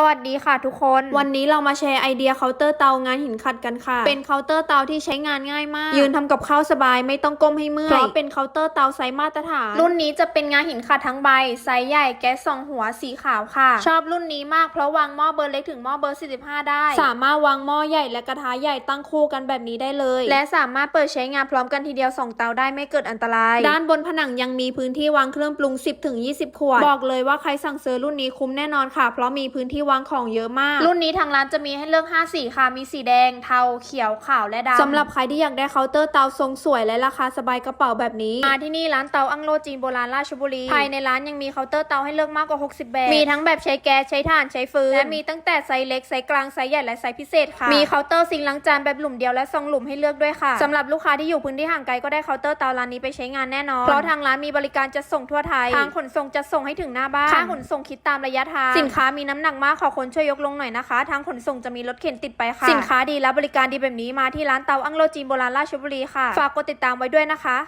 สวัสดีค่ะทุกคน วันนี้เรามาแชร์ไอเดียเคาน์เตอร์เตางานหินขัดกันค่ะ เป็นเคาน์เตอร์เตาที่ใช้งานง่ายมาก ยืนทำกับข้าวสบายไม่ต้องก้มให้เมื่อย เพราะเป็นเคาน์เตอร์เตาไซส์มาตรฐาน รุ่นนี้จะเป็นงานหินขัดทั้งใบ ไซส์ใหญ่แก๊สสองหัวสีขาวค่ะ ชอบรุ่นนี้มากเพราะวางหม้อเบอร์เล็กถึงหม้อเบอร์45 ได้ สามารถวางหม้อใหญ่และกระทะใหญ่ตั้งคู่กันแบบนี้ได้เลย และสามารถเปิดใช้งานพร้อมกันทีเดียวสองเตาได้ไม่เกิดอันตราย ด้านบนผนังยังมีพื้นที่วางเครื่องปรุง 10ถึง20 ขวด บอกเลยว่าใครสั่งซื้อรุ่นนี้คุ้มแน่นอนค่ะ เพราะมีพื้นที่วางของเยอะมาก รุ่นนี้ทางร้านจะมีให้เลือก 5 สีค่ะ มีสีแดง เทา เขียว ขาว และดำสำหรับใครที่อยากได้เคาน์เตอร์เตาทรงสวยและราคาสบายกระเป๋าแบบนี้ มาที่นี่ร้านเตาอังโลจีนโบราณราชบุรี ภายในร้านยังมีเคาน์เตอร์เตาให้เลือกมากกว่า 60 แบบ มีทั้งแบบใช้แก๊ส ใช้ถ่าน ใช้ฟืน และมีตั้งแต่ไซส์เล็ก ไซส์กลาง ไซส์ใหญ่ และไซส์พิเศษค่ะ มีเคาน์เตอร์ซิงค์ล้างจานแบบหลุมเดียวและซองหลุมให้เลือกด้วยค่ะสำหรับลูกค้าที่อยู่พื้นที่ห่างไกลก็ได้เคาน์เตอร์เตาร้านนี้ไปใช้งานแน่นอน เพราะทางร้านมีบริการจัดส่งทั่วไทย ทางขนส่งจะส่งให้ถึงหน้าบ้าน ค่าขนส่งคิดตามระยะทาง สินค้ามีน้ำหนักมากขอคนช่วยยกลงหน่อยนะคะ ทางขนส่งจะมีรถเข็นติดไปค่ะ สินค้าดีและบริการดีแบบนี้มาที่ร้านเตาอังโลจีนโบราณราชบุรีค่ะ ฝากกดติดตามไว้ด้วยนะคะ